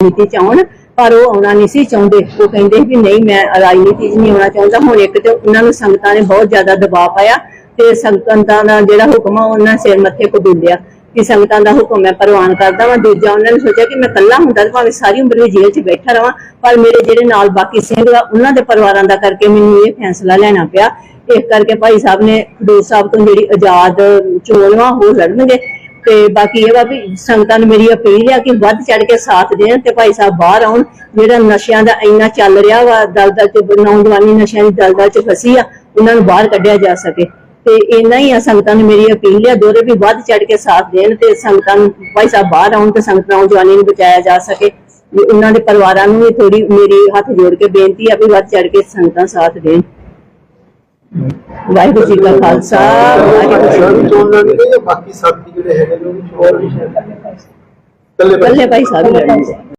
ਰਾਜਨੀਤੀ ਚ ਆਉਣ, ਪਰ ਉਹ ਆਉਣਾ ਨਹੀਂ ਸੀ ਚਾਹੁੰਦੇ। ਉਹ ਕਹਿੰਦੇ ਵੀ ਨਹੀਂ, ਮੈਂ ਰਾਜਨੀਤੀ 'ਚ ਨਹੀਂ ਆਉਣਾ ਚਾਹੁੰਦਾ। ਹੁਣ ਇੱਕ ਤੇ ਉਹਨਾਂ ਨੂੰ ਸੰਗਤਾਂ ਨੇ ਬਹੁਤ ਜ਼ਿਆਦਾ ਦਬਾਅ ਪਾਇਆ ਤੇ ਸੰਗਤਾਂ ਦਾ ਜਿਹੜਾ ਹੁਕਮ ਆ, ਉਹਨਾਂ ਸਿਰ ਮੱਥੇ ਕਬੂਲਿਆ ਕਿ ਸੰਗਤਾਂ ਦਾ ਹੁਕਮ ਮੈਂ ਪ੍ਰਵਾਨ ਕਰਦਾ ਵਾਂ। ਦੂਜਾ ਉਹਨਾਂ ਨੇ ਸੋਚਿਆ ਕਿ ਮੈਂ ਇਕੱਲਾ ਹੁੰਦਾ ਤਾਂ ਭਾਵੇਂ ਸਾਰੀ ਉਮਰ ਵੀ ਜੇਲ੍ਹ 'ਚ ਬੈਠਾ ਰਵਾਂ, ਪਰ ਮੇਰੇ ਜਿਹੜੇ ਨਾਲ ਬਾਕੀ ਸਿੰਘ ਆ, ਉਹਨਾਂ ਦੇ ਪਰਿਵਾਰਾਂ ਦਾ ਕਰਕੇ ਮੈਨੂੰ ਇਹ ਫੈਸਲਾ ਲੈਣਾ ਪਿਆ। ਇਸ ਕਰਕੇ ਭਾਈ ਸਾਹਿਬ ਨੇ, ਖਡੂਰ ਸਾਹਿਬ ਤੋਂ ਜਿਹੜੀ ਆਜ਼ਾਦ ਚੋਣ ਵਾ ਉਹ ਲੜਨਗੇ। ਤੇ ਬਾਕੀ ਇਹ ਵਾ ਵੀ ਸੰਗਤਾਂ ਨੂੰ ਮੇਰੀ ਅਪੀਲ ਆ ਕਿ ਵੱਧ ਚੜ ਕੇ ਸਾਥ ਦੇਣ ਤੇ ਭਾਈ ਸਾਹਿਬ ਬਾਹਰ ਆਉਣ। ਜਿਹੜਾ ਨਸ਼ਿਆਂ ਦਾ ਇੰਨਾ ਚੱਲ ਰਿਹਾ ਵਾ, ਦਲਦਲ ਚ ਨੌਜਵਾਨੀ ਨਸ਼ਿਆਂ ਦੀ ਦਲਦਲ ਚ ਫਸੀ ਆ, ਉਹਨਾਂ ਨੂੰ ਬਾਹਰ ਕੱਢਿਆ ਜਾ ਸਕੇ। ਤੇ ਇੰਨਾ ਹੀ ਆ ਸੰਗਤਾਂ ਨੂੰ ਮੇਰੀ ਅਪੀਲ ਆ ਦੋਰੇ ਵੀ ਵੱਧ ਚੜ ਕੇ ਸਾਥ ਦੇਣ ਤੇ ਸੰਗਤਾਂ ਨੂੰ ਭਾਈ ਸਾਹਿਬ ਬਾਹਰ ਆਉਣ ਤੇ ਸੰਗਤਾਂ ਨੌਜਵਾਨੀ ਨੂੰ ਬਚਾਇਆ ਜਾ ਸਕੇ। ਵੀ ਉਹਨਾਂ ਦੇ ਪਰਿਵਾਰਾਂ ਨੂੰ ਵੀ ਥੋੜੀ ਮੇਰੀ ਹੱਥ ਜੋੜ ਕੇ ਬੇਨਤੀ ਆ ਵੀ ਵੱਧ ਚੜ ਕੇ ਸੰਗਤਾਂ ਸਾਥ ਦੇਣ। ਵਾਹਿਗੁਰੂ ਜੀ ਕਾ ਖਾਲਸਾ ਵਾਹਿਗੁਰੂ ਜੀ ਕੀ ਬਾਕੀ ਸਾਥੀ ਜਿਹੜੇ ਹੈਗੇ ਨੇ ਉਹ ਵੀ ਚੋਣ ਕੱਲੇ ਭਾਈ ਸਾਹਿਬ ਲੜਨਗੇ